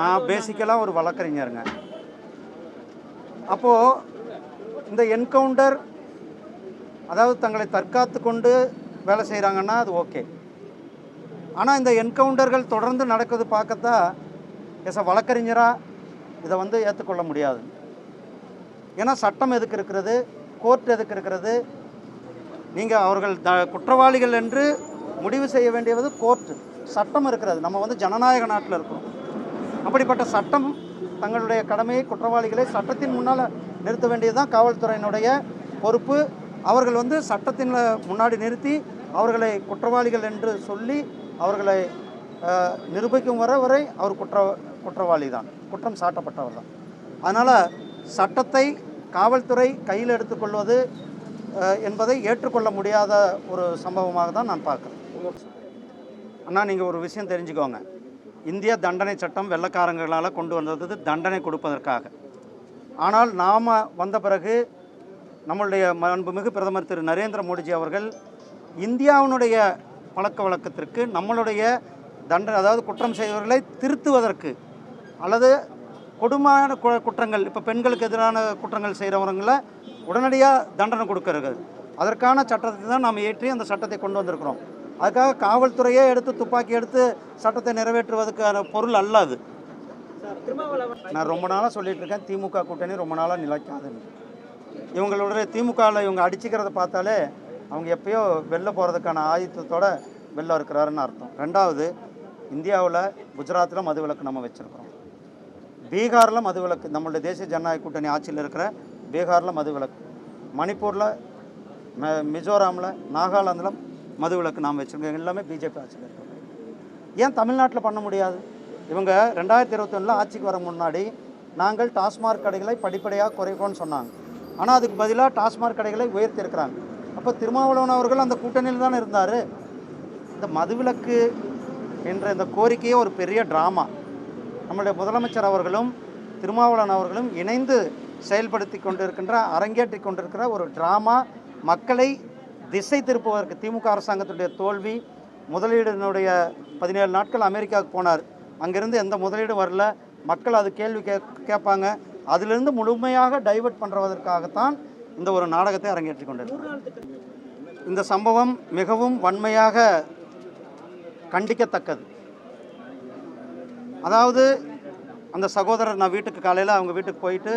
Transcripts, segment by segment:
நான் பேசிக்கலாக ஒரு வழக்கறிஞருங்க. அப்போது இந்த என்கவுண்டர் அதாவது தங்களை தற்காத்து கொண்டு வேலை செய்கிறாங்கன்னா அது ஓகே. ஆனால் இந்த என்கவுண்டர்கள் தொடர்ந்து நடக்குது பார்க்கத்தான் எஸ் அ வழக்கறிஞராக இதை வந்து ஏற்றுக்கொள்ள முடியாது. ஏன்னா சட்டம் எதுக்கு இருக்கிறது? கோர்ட் எதுக்கு இருக்கிறது? நீங்கள் அவர்கள் த குற்றவாளிகள் என்று முடிவு செய்ய வேண்டியது கோர்ட்டு சட்டம் இருக்கிறது. நம்ம வந்து ஜனநாயக நாட்டில் இருக்கிறோம் அப்படிப்பட்ட சட்டம் தங்களுடைய கடமையை குற்றவாளிகளை சட்டத்தின் முன்னால் நிறுத்த வேண்டியது தான் காவல்துறையினுடைய பொறுப்பு. அவர்கள் வந்து சட்டத்தின் முன்னாடி நிறுத்தி அவர்களை குற்றவாளிகள் என்று சொல்லி அவர்களை நிரூபிக்கும் வர வரை அவர் குற்ற குற்றவாளி தான் குற்றம் சாட்டப்பட்டவர் தான் அதனால் சட்டத்தை காவல்துறை கையில் எடுத்துக்கொள்வது என்பதை ஏற்றுக்கொள்ள முடியாத ஒரு சம்பவமாக தான் நான் பார்க்குறேன். அண்ணா நீங்கள் ஒரு விஷயம் தெரிஞ்சுக்கோங்க. இந்திய தண்டனை சட்டம் வெள்ளக்காரங்களால் கொண்டு வந்தது தண்டனை கொடுப்பதற்காக. ஆனால் நாம் வந்த பிறகு நம்மளுடைய அன்புமிகு பிரதமர் திரு நரேந்திர மோடிஜி அவர்கள் இந்தியாவினுடைய பழக்க வழக்கத்திற்கு நம்மளுடைய தண்டனை அதாவது குற்றம் செய்தவர்களை திருத்துவதற்கு அல்லது கொடுமையான கு- குற்றங்கள் இப்போ பெண்களுக்கு எதிரான குற்றங்கள் செய்கிறவங்களை உடனடியாக தண்டனை கொடுக்கறது. அதற்கான சட்டத்தை தான் நாம் ஏற்றி அந்த சட்டத்தை கொண்டு வந்திருக்கிறோம். அதுக்காக காவல்துறையே எடுத்து துப்பாக்கி எடுத்து சட்டத்தை நிறைவேற்றுவதற்கான பொருள் அல்ல அது. நான் ரொம்ப நாளாக சொல்லிட்டு இருக்கேன் திமுக கூட்டணி ரொம்ப நாளாக நிலைக்காதுன்னு. இவங்களுடைய திமுகவில் இவங்க அடிச்சுக்கிறத பார்த்தாலே அவங்க எப்பயோ வெளில போகிறதுக்கான ஆயுத்தத்தோடு வெளில இருக்கிறாருன்னு அர்த்தம். ரெண்டாவது இந்தியாவில் குஜராத்தில் மதுவிலக்கு நம்ம வச்சுருக்கிறோம். பீகாரில் மதுவிலக்கு நம்மளுடைய தேசிய ஜனநாயக கூட்டணி ஆட்சியில் இருக்கிற பீகாரில் மதுவிலக்கு. மணிப்பூரில் ம மிசோராமில் நாகாலாந்தில் மதுவிலக்கு நாம் வச்சுருக்கோம். எல்லாமே பிஜேபி ஆட்சியில் இருக்கோம் ஏன் தமிழ்நாட்டில் பண்ண முடியாது? இவங்க ரெண்டாயிரத்தி இருபத்தொன்னில் ஆட்சிக்கு வர முன்னாடி நாங்கள் டாஸ்மாக் கடைகளை படிப்படியாக குறைப்போம்னு சொன்னாங்க. ஆனால் அதுக்கு பதிலாக டாஸ்மாக் கடைகளை உயர்த்தியிருக்கிறாங்க. அப்போ திருமாவளவன் அவர்கள் அந்த கூட்டணியில் தானே இருந்தார்? இந்த மதுவிலக்கு என்ற இந்த கோரிக்கையே ஒரு பெரிய ட்ராமா. நம்முடைய முதலமைச்சர் அவர்களும் திருமாவளவன் அவர்களும் இணைந்து செயல்படுத்தி கொண்டிருக்கின்ற அரங்கேற்றி கொண்டிருக்கிற ஒரு ட்ராமா. மக்களை திசை திருப்புவதற்கு திமுக அரசாங்கத்துடைய தோல்வி முதலீடுனுடைய பதினேழு நாட்கள் அமெரிக்காவுக்கு போனார். அங்கிருந்து எந்த முதலீடும் வரல. மக்கள் அது கேள்வி கே கேட்பாங்க. அதிலிருந்து முழுமையாக டைவர்ட் பண்ணுறதற்காகத்தான் இந்த ஒரு நாடகத்தை அரங்கேற்றி கொண்டது இந்த சம்பவம் மிகவும் வன்மையாக கண்டிக்கத்தக்கது. அதாவது அந்த சகோதரர் நான் வீட்டுக்கு காலையில் அவங்க வீட்டுக்கு போயிட்டு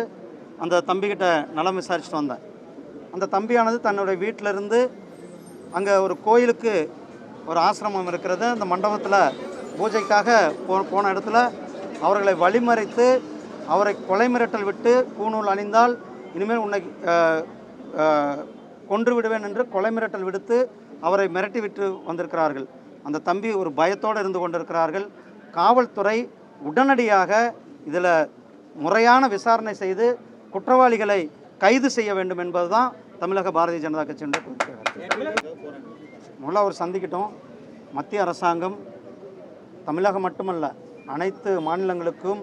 அந்த தம்பிக்கிட்ட நலம் விசாரிச்சுட்டு வந்தேன். அந்த தம்பியானது தன்னுடைய வீட்டிலிருந்து அங்கே ஒரு கோயிலுக்கு ஒரு ஆசிரமம் இருக்கிறது. அந்த மண்டபத்தில் பூஜைக்காக போ போன இடத்துல அவர்களை வழிமறைத்து அவரை கொலை மிரட்டல் விட்டு பூணூல் அணிந்தால் இனிமேல் உன்னை கொன்று விடுவேன் என்று கொலை மிரட்டல் விடுத்து அவரை மிரட்டி விட்டு வந்திருக்கிறார்கள். அந்த தம்பி ஒரு பயத்தோடு இருந்து கொண்டிருக்கிறார்கள். காவல்துறை உடனடியாக இதில் முறையான விசாரணை செய்து குற்றவாளிகளை கைது செய்ய வேண்டும் என்பதுதான் தமிழக பாரதிய ஜனதா கட்சியினுடைய கோரிக்கை. முதல்ல அவர் சந்திக்கிட்டோம். மத்திய அரசாங்கம் தமிழகம் மட்டுமல்ல அனைத்து மாநிலங்களுக்கும்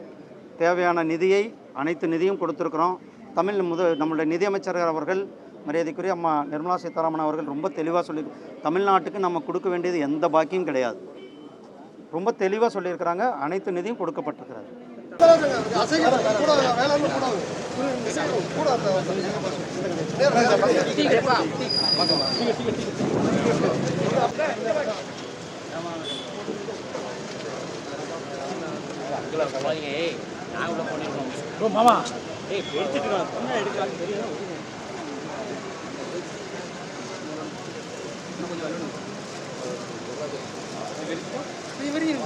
தேவையான நிதியை அனைத்து நிதியும் கொடுத்துருக்குறோம். தமிழ் முத நம்மளுடைய நிதியமைச்சர் அவர்கள் மரியாதைக்குரிய அம்மா நிர்மலா சீதாராமன் அவர்கள் ரொம்ப தெளிவாக சொல்லி தமிழ்நாட்டுக்கு நம்ம கொடுக்க வேண்டியது எந்த பாக்கியும் கிடையாது. ரொம்ப தெளிவாக சொல்லியிருக்கிறாங்க. அனைத்து நிதியும் கொடுக்கப்பட்டிருக்கிறது. மாமா ஏய் எடுத்துட்டு எடுக்கலாம் தெரியும்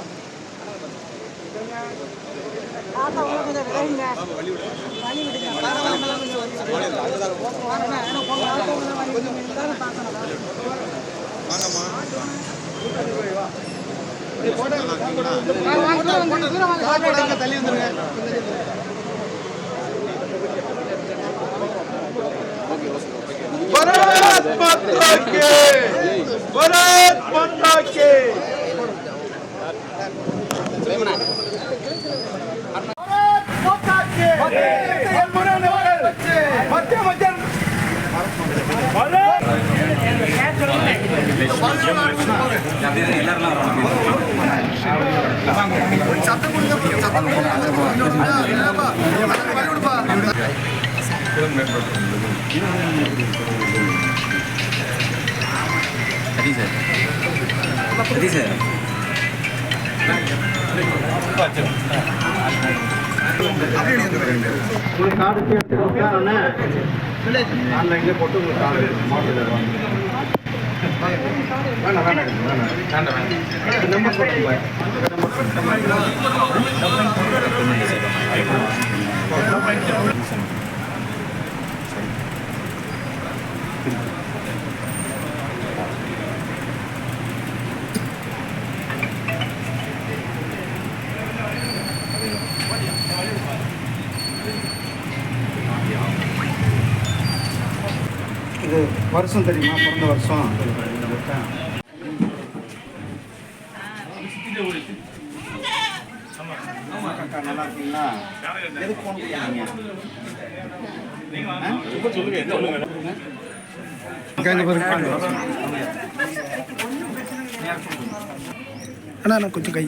கொஞ்சம் தள்ளி வந்துருங்க உங்களுக்கு கார்டு எடுத்து கொடுத்தா இங்கே போட்டு உங்களுக்கு கார்டு மாட்டு தருவாங்க வேண்டாம் வேண்டாம் வேண்டாம் வேண்டாம் நம்பர் போட்டு இது வருஷம் தெரியுமா? பிறந்த வருஷம்? நல்லா இருக்கீங்களா எதுக்கு ஃபோன் பண்ணீங்க அண்ணா நான் கொஞ்சம் கை.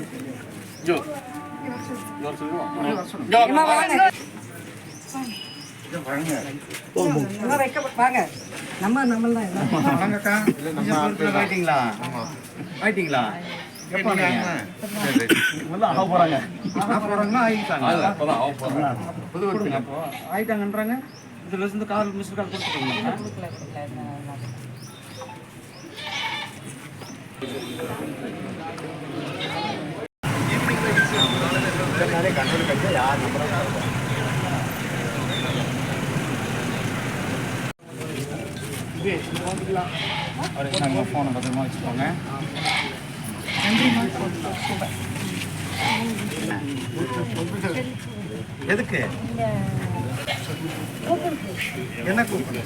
வைக்க வாங்க. நம்ம நம்ம தான். வாங்கக்கா. நம்ம ஆயிட்டீங்களா ஆயிட்டீங்களா ஆயிட்டாங்கன்றாங்க. இதுல இருந்து கால் கால் கொடுத்துருக்கீங்களா கொடுக்கல, கொடுக்கல. நான் நான் அவருக்கு ஃபோனை பத்திரமா வச்சுக்கோங்க. எதுக்கு? என்ன கூப்பிடு?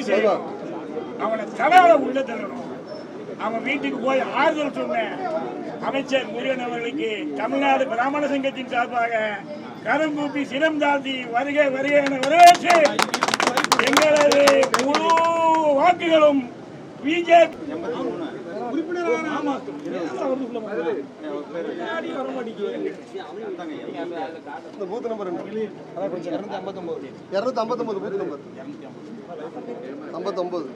செய்யணும் அவனை தடால உள்ள தள்ளணும். அவன் வீட்டுக்கு போய் ஆறுதல் சொன்னேன். அமைச்சர் முருகன் அவர்களுக்கு தமிழ்நாடு பிராமண சங்கத்தின் சார்பாக கரம் கூப்பி சிரம் தாழ்த்தி வருகை வருகை என வரவேற்று எங்களது முழு வாக்குகளும் பிஜேபி பூத் நம்பர் இரநூத்தி ஐம்பத்தொம்பது. இரநூத்தி ஐம்பத்தொம்பது பூத் நம்பர் ஐம்பத்தொம்பது.